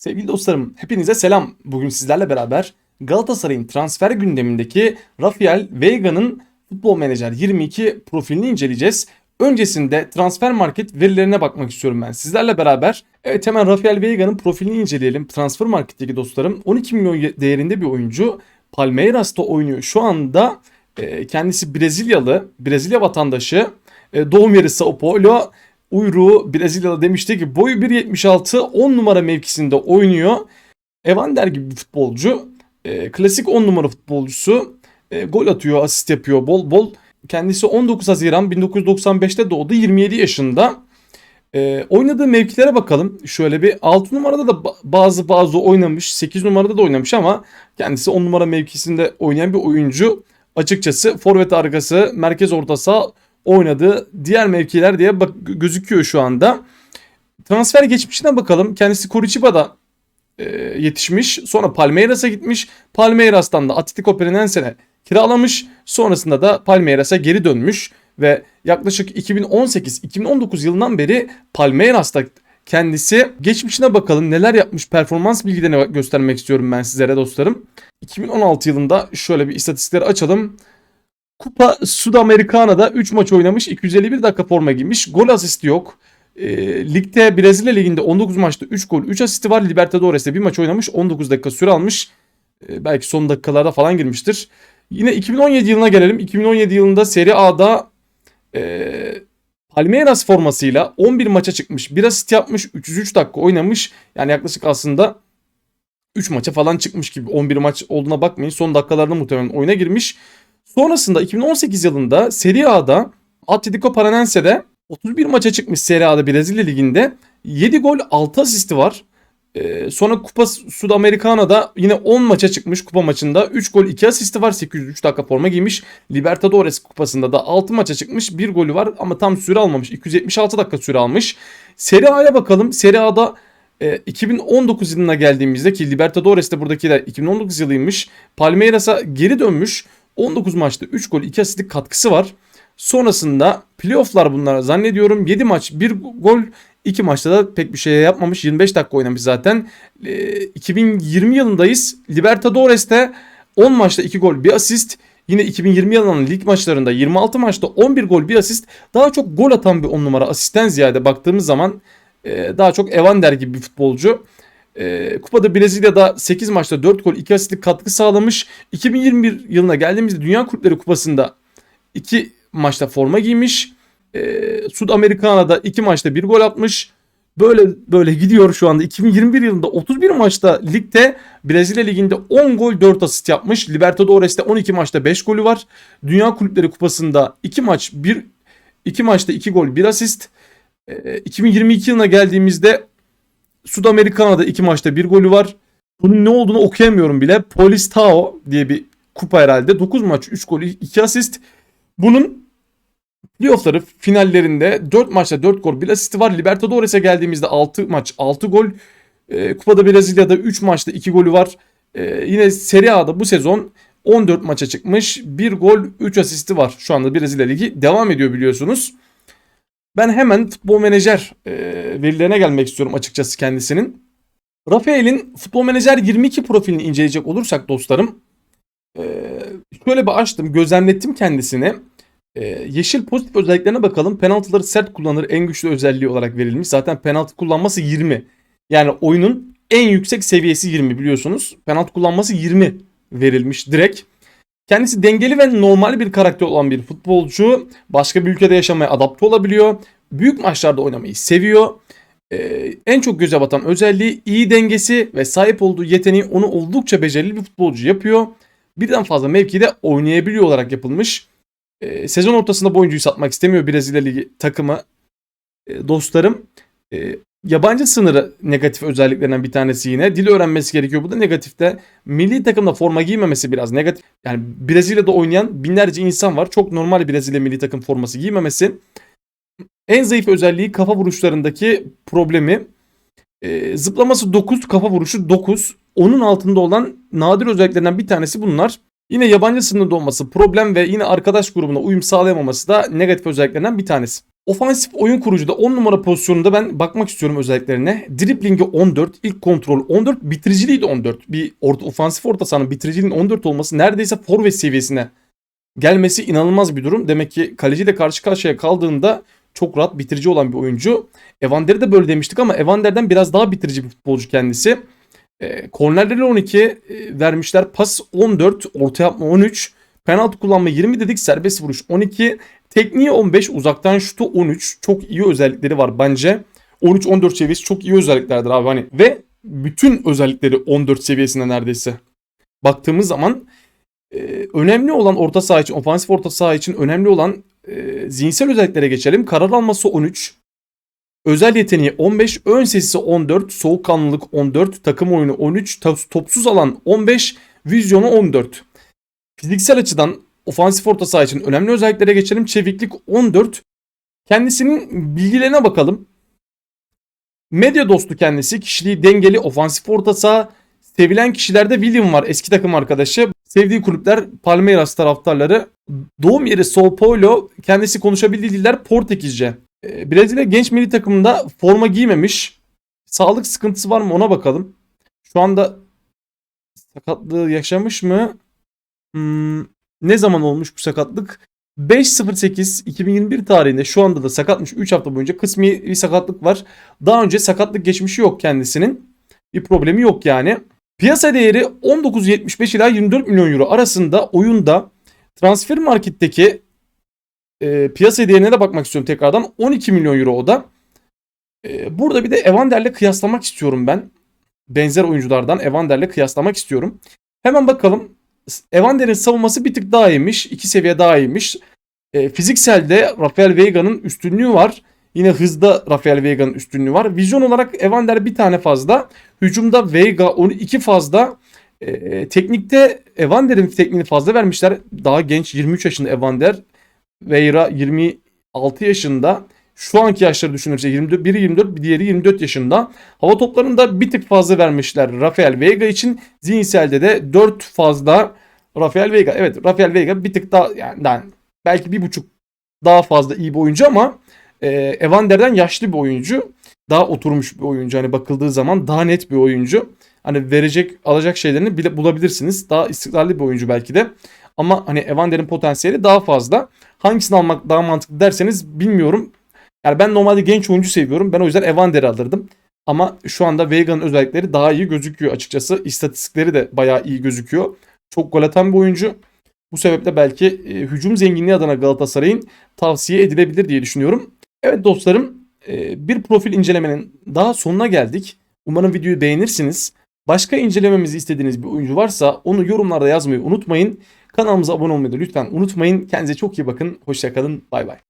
Sevgili dostlarım, hepinize selam. Bugün sizlerle beraber Galatasaray'ın transfer gündemindeki Rafael Veiga'nın Futbol Menajer 22 profilini inceleyeceğiz. Öncesinde transfer market verilerine bakmak istiyorum ben sizlerle beraber. Evet hemen Rafael Veiga'nın profilini inceleyelim. Transfer marketteki dostlarım 12 milyon değerinde bir oyuncu. Palmeiras'ta oynuyor. Şu anda e, kendisi Brezilyalı, Brezilya vatandaşı. E, doğum yeri Sao Paulo. Uyruğu Brezilyalı demiştik. Boyu 1.76 10 numara mevkisinde oynuyor. Evander gibi bir futbolcu. E, klasik 10 numara futbolcusu. E, gol atıyor, asist yapıyor bol bol. Kendisi 19 Haziran 1995'te doğdu. 27 yaşında. E, oynadığı mevkilere bakalım. Şöyle bir 6 numarada da ba- bazı bazı oynamış. 8 numarada da oynamış ama kendisi 10 numara mevkisinde oynayan bir oyuncu. Açıkçası forvet arkası, merkez orta saha oynadığı diğer mevkiler diye bak gözüküyor şu anda. Transfer geçmişine bakalım. Kendisi Curiciba'da e, yetişmiş. Sonra Palmeiras'a gitmiş. Palmeiras'tan da Atletico Paranaense'ne kiralamış. Sonrasında da Palmeiras'a geri dönmüş ve yaklaşık 2018-2019 yılından beri Palmeiras'ta kendisi geçmişine bakalım neler yapmış performans bilgilerini göstermek istiyorum ben sizlere dostlarım. 2016 yılında şöyle bir istatistikleri açalım. Kupa Sudamericana'da 3 maç oynamış. 251 dakika forma giymiş. Gol asisti yok. E, ligde Brezilya Ligi'nde 19 maçta 3 gol 3 asisti var. Libertadores'te bir maç oynamış. 19 dakika süre almış. E, belki son dakikalarda falan girmiştir. Yine 2017 yılına gelelim. 2017 yılında Serie A'da e, Palmeiras formasıyla 11 maça çıkmış. Bir asist yapmış. 303 dakika oynamış. Yani yaklaşık aslında 3 maça falan çıkmış gibi. 11 maç olduğuna bakmayın. Son dakikalarda muhtemelen oyuna girmiş. Sonrasında 2018 yılında Serie A'da Atletico Paranaense'de 31 maça çıkmış Serie A'da Brezilya Ligi'nde 7 gol 6 asisti var. Ee, sonra Kupa Sudamericana'da yine 10 maça çıkmış kupa maçında 3 gol 2 asisti var 803 dakika forma giymiş. Libertadores kupasında da 6 maça çıkmış 1 golü var ama tam süre almamış 276 dakika süre almış. Serie A'ya bakalım Serie A'da e, 2019 yılına geldiğimizde ki Libertadores'te buradakiler 2019 yılıymış. Palmeiras'a geri dönmüş. 19 maçta 3 gol 2 asistlik katkısı var. Sonrasında playofflar bunlar zannediyorum. 7 maç 1 gol 2 maçta da pek bir şey yapmamış. 25 dakika oynamış zaten. E, 2020 yılındayız. Libertadores'te 10 maçta 2 gol 1 asist. Yine 2020 yılının lig maçlarında 26 maçta 11 gol 1 asist. Daha çok gol atan bir 10 numara asisten ziyade baktığımız zaman e, daha çok Evander gibi bir futbolcu. E, Kupada Brezilya'da 8 maçta 4 gol 2 asistlik katkı sağlamış. 2021 yılına geldiğimizde Dünya Kulüpleri Kupası'nda 2 maçta forma giymiş. E, Sud Amerikana'da 2 maçta 1 gol atmış. Böyle böyle gidiyor şu anda. 2021 yılında 31 maçta ligde Brezilya Ligi'nde 10 gol 4 asist yapmış. Libertadores'te 12 maçta 5 golü var. Dünya Kulüpleri Kupası'nda 2 maç 1 2 maçta 2 gol 1 asist. E, 2022 yılına geldiğimizde Sudamerikana'da 2 maçta 1 golü var. Bunun ne olduğunu okuyamıyorum bile. Polistao diye bir kupa herhalde. 9 maç 3 gol 2 asist. Bunun playoff'ları finallerinde 4 maçta 4 gol 1 asisti var. Libertadores'e geldiğimizde 6 maç 6 gol. E, Kupada Brezilya'da 3 maçta 2 golü var. E, yine Serie A'da bu sezon 14 maça çıkmış. 1 gol 3 asisti var. Şu anda Brezilya Ligi devam ediyor biliyorsunuz. Ben hemen futbol menajer e, verilerine gelmek istiyorum açıkçası kendisinin. Rafael'in futbol menajer 22 profilini inceleyecek olursak dostlarım. E, şöyle bir açtım gözlemlettim kendisini. E, yeşil pozitif özelliklerine bakalım. Penaltıları sert kullanır en güçlü özelliği olarak verilmiş. Zaten penaltı kullanması 20. Yani oyunun en yüksek seviyesi 20 biliyorsunuz. Penaltı kullanması 20 verilmiş direkt. Kendisi dengeli ve normal bir karakter olan bir futbolcu. Başka bir ülkede yaşamaya adapte olabiliyor. Büyük maçlarda oynamayı seviyor. Ee, en çok göze batan özelliği iyi dengesi ve sahip olduğu yeteneği onu oldukça becerili bir futbolcu yapıyor. Birden fazla mevkide oynayabiliyor olarak yapılmış. Ee, sezon ortasında bu oyuncuyu satmak istemiyor Brezilya Ligi takımı. Ee, dostlarım e, yabancı sınırı negatif özelliklerinden bir tanesi yine. Dil öğrenmesi gerekiyor. Bu da negatifte. Milli takımda forma giymemesi biraz negatif. Yani Brezilya'da oynayan binlerce insan var. Çok normal Brezilya milli takım forması giymemesi. En zayıf özelliği kafa vuruşlarındaki problemi. Ee, zıplaması 9, kafa vuruşu 9. Onun altında olan nadir özelliklerinden bir tanesi bunlar. Yine yabancı sınırında olması problem ve yine arkadaş grubuna uyum sağlayamaması da negatif özelliklerinden bir tanesi. Ofansif oyun kurucuda 10 numara pozisyonunda ben bakmak istiyorum özelliklerine. Driblingi 14, ilk kontrol 14, bitiriciliği de 14. Bir orta, ofansif orta sahanın bitiriciliğinin 14 olması neredeyse forvet seviyesine gelmesi inanılmaz bir durum. Demek ki kaleciyle karşı karşıya kaldığında çok rahat bitirici olan bir oyuncu. Evander'i de böyle demiştik ama Evander'den biraz daha bitirici bir futbolcu kendisi. E, kornerleri 12 e, vermişler. Pas 14, orta yapma 13, penaltı kullanma 20 dedik, serbest vuruş 12, tekniği 15, uzaktan şutu 13. Çok iyi özellikleri var bence. 13-14 seviyesi çok iyi özelliklerdir abi hani. Ve bütün özellikleri 14 seviyesinde neredeyse. Baktığımız zaman e, önemli olan orta saha için, ofansif orta saha için önemli olan e, zihinsel özelliklere geçelim. Karar alması 13, Özel yeteneği 15, ön sesi 14, soğukkanlılık 14, takım oyunu 13, to- topsuz alan 15, vizyonu 14. Fiziksel açıdan ofansif orta saha için önemli özelliklere geçelim. Çeviklik 14. Kendisinin bilgilerine bakalım. Medya dostu kendisi. Kişiliği dengeli, ofansif orta saha. Sevilen kişilerde William var eski takım arkadaşı. Sevdiği kulüpler Palmeiras taraftarları. Doğum yeri Sao Paulo. Kendisi konuşabildiği diller Portekizce. Ee, Brezilya genç milli takımında forma giymemiş. Sağlık sıkıntısı var mı ona bakalım. Şu anda sakatlığı yaşamış mı? Hmm, ne zaman olmuş bu sakatlık? 5.08.2021 tarihinde şu anda da sakatmış 3 hafta boyunca kısmi bir sakatlık var. Daha önce sakatlık geçmişi yok kendisinin. Bir problemi yok yani. Piyasa değeri 19.75 ila 24 milyon euro arasında oyunda transfer marketteki e, piyasa değerine de bakmak istiyorum tekrardan. 12 milyon euro o da. E, burada bir de Evander'le kıyaslamak istiyorum ben. Benzer oyunculardan Evander'le kıyaslamak istiyorum. Hemen bakalım. Evander'in savunması bir tık daha iyiymiş. iki seviye daha iyiymiş. E, fizikselde Rafael Veiga'nın üstünlüğü var. Yine hızda Rafael Veiga'nın üstünlüğü var. Vizyon olarak Evander bir tane fazla. Hücumda Veiga 12 fazla. E, teknikte Evander'in tekniğini fazla vermişler. Daha genç 23 yaşında Evander. Veyra 26 yaşında. Şu anki yaşları düşünürse 24, biri 24 diğeri 24 yaşında. Hava toplarında bir tık fazla vermişler Rafael Veiga için. Zihinselde de 4 fazla Rafael Veiga. Evet Rafael Veiga bir tık daha yani daha- belki bir buçuk daha fazla iyi bir oyuncu ama e, Evander'den yaşlı bir oyuncu. Daha oturmuş bir oyuncu. Hani bakıldığı zaman daha net bir oyuncu. Hani verecek alacak şeylerini bile bulabilirsiniz. Daha istikrarlı bir oyuncu belki de. Ama hani Evander'in potansiyeli daha fazla. Hangisini almak daha mantıklı derseniz bilmiyorum. Yani ben normalde genç oyuncu seviyorum. Ben o yüzden Evander'i alırdım. Ama şu anda Veiga'nın özellikleri daha iyi gözüküyor açıkçası. İstatistikleri de bayağı iyi gözüküyor. Çok gol atan bir oyuncu. Bu sebeple belki e, hücum zenginliği adına Galatasaray'ın tavsiye edilebilir diye düşünüyorum. Evet dostlarım e, bir profil incelemenin daha sonuna geldik. Umarım videoyu beğenirsiniz. Başka incelememizi istediğiniz bir oyuncu varsa onu yorumlarda yazmayı unutmayın. Kanalımıza abone olmayı da lütfen unutmayın. Kendinize çok iyi bakın. Hoşçakalın. Bay bay.